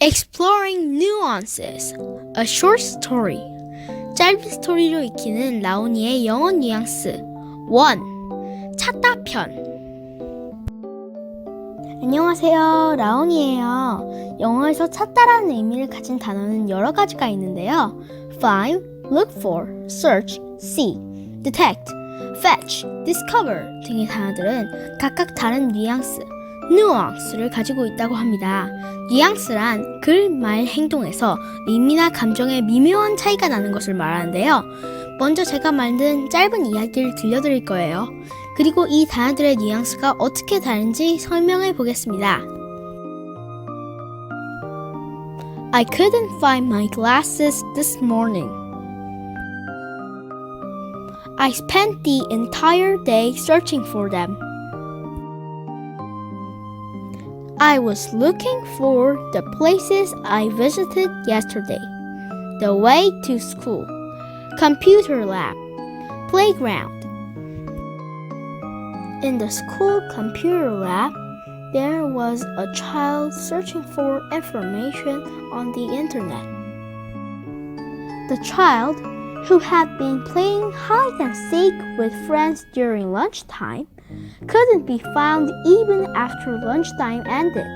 Exploring Nuances. A Short Story. 짧은 스토리로 익히는 라오니의 영어 뉘앙스. 1. 찾다 편. 안녕하세요. 라온이에요. 영어에서 찾다라는 의미를 가진 단어는 여러 가지가 있는데요. find, look for, search, see, detect, fetch, discover 등의 단어들은 각각 다른 뉘앙스 nuance를 가지고 있다고 합니다. 뉘앙스란 글, 말, 행동에서 의미나 감정의 미묘한 차이가 나는 것을 말하는데요. 먼저 제가 만든 짧은 이야기를 들려드릴 거예요. 그리고 이 단어들의 뉘앙스가 어떻게 다른지 설명해 보겠습니다. I couldn't find my glasses this morning. I spent the entire day searching for them. I was looking for the places I visited yesterday the way to school, computer lab, playground. In the school computer lab, there was a child searching for information on the internet. The child, who had been playing hide and seek with friends during lunchtime, couldn't be found even after lunchtime ended.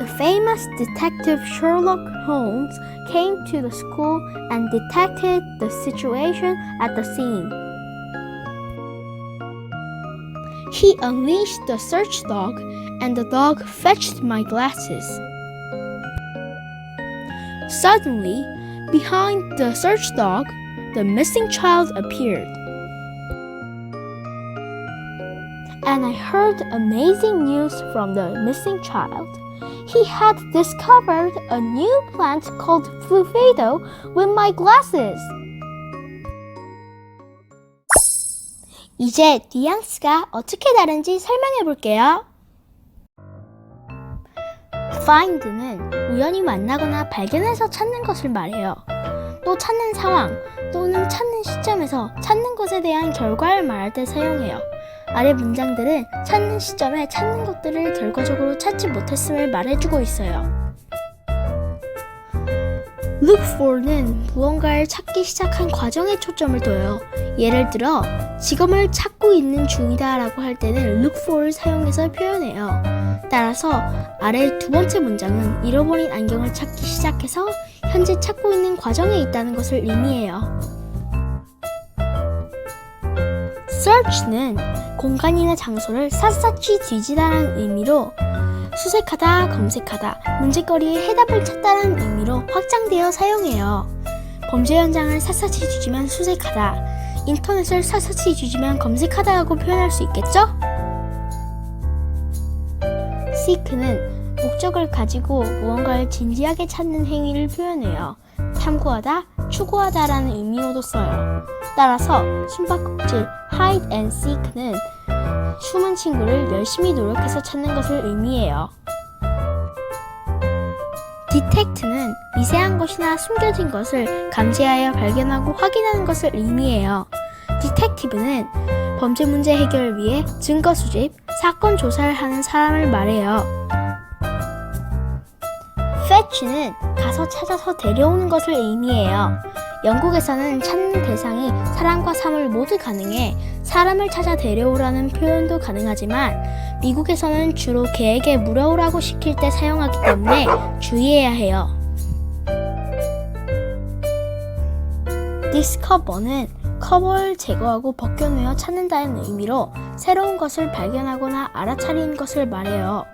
The famous detective Sherlock Holmes came to the school and detected the situation at the scene. He unleashed the search dog, and the dog fetched my glasses. Suddenly, behind the search dog, the missing child appeared. And I heard amazing news from the missing child. He had discovered a new plant called Flufido with my glasses. 이제 뉘앙스가 어떻게 다른지 설명해 볼게요. find는 우연히 만나거나 발견해서 찾는 것을 말해요. 또 찾는 상황 또는 찾는 시점에서 찾는 것에 대한 결과를 말할 때 사용해요. 아래 문장들은 찾는 시점에 찾는 것들을 결과적으로 찾지 못했음을 말해주고 있어요. Look for는 무언가를 찾기 시작한 과정에 초점을 둬요. 예를 들어, 직업을 찾고 있는 중이다 라고 할 때는 look for를 사용해서 표현해요. 따라서 아래 두 번째 문장은 잃어버린 안경을 찾기 시작해서 현재 찾고 있는 과정에 있다는 것을 의미해요. search는 공간이나 장소를 샅샅이 뒤지다라는 의미로 수색하다, 검색하다, 문제거리에 해답을 찾다라는 의미로 확장되어 사용해요. 범죄 현장을 샅샅이 뒤지면 수색하다, 인터넷을 샅샅이 뒤지면 검색하다라고 표현할 수 있겠죠? seek는 목적을 가지고 무언가를 진지하게 찾는 행위를 표현해요. 탐구하다, 추구하다라는 의미로도 써요. 따라서 숨바꼭질 hide and seek는 숨은 친구를 열심히 노력해서 찾는 것을 의미해요. detect는 미세한 것이나 숨겨진 것을 감지하여 발견하고 확인하는 것을 의미해요. 디텍티브는 범죄 문제 해결을 위해 증거 수집, 사건 조사를 하는 사람을 말해요. fetch는 가서 찾아서 데려오는 것을 의미해요. 영국에서는 찾는 대상이 사람과 사물 모두 가능해 사람을 찾아 데려오라는 표현도 가능하지만 미국에서는 주로 개에게 물어오라고 시킬 때 사용하기 때문에 주의해야 해요. discover는 커버를 제거하고 벗겨내어 찾는다는 의미로 새로운 것을 발견하거나 알아차리는 것을 말해요.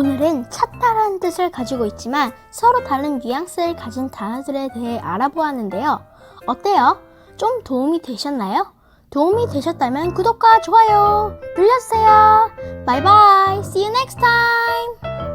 오늘은 찾다라는 뜻을 가지고 있지만 서로 다른 뉘앙스를 가진 단어들에 대해 알아보았는데요. 어때요? 좀 도움이 되셨나요? 도움이 되셨다면 구독과 좋아요 눌러주세요. 바이바이. See you next time.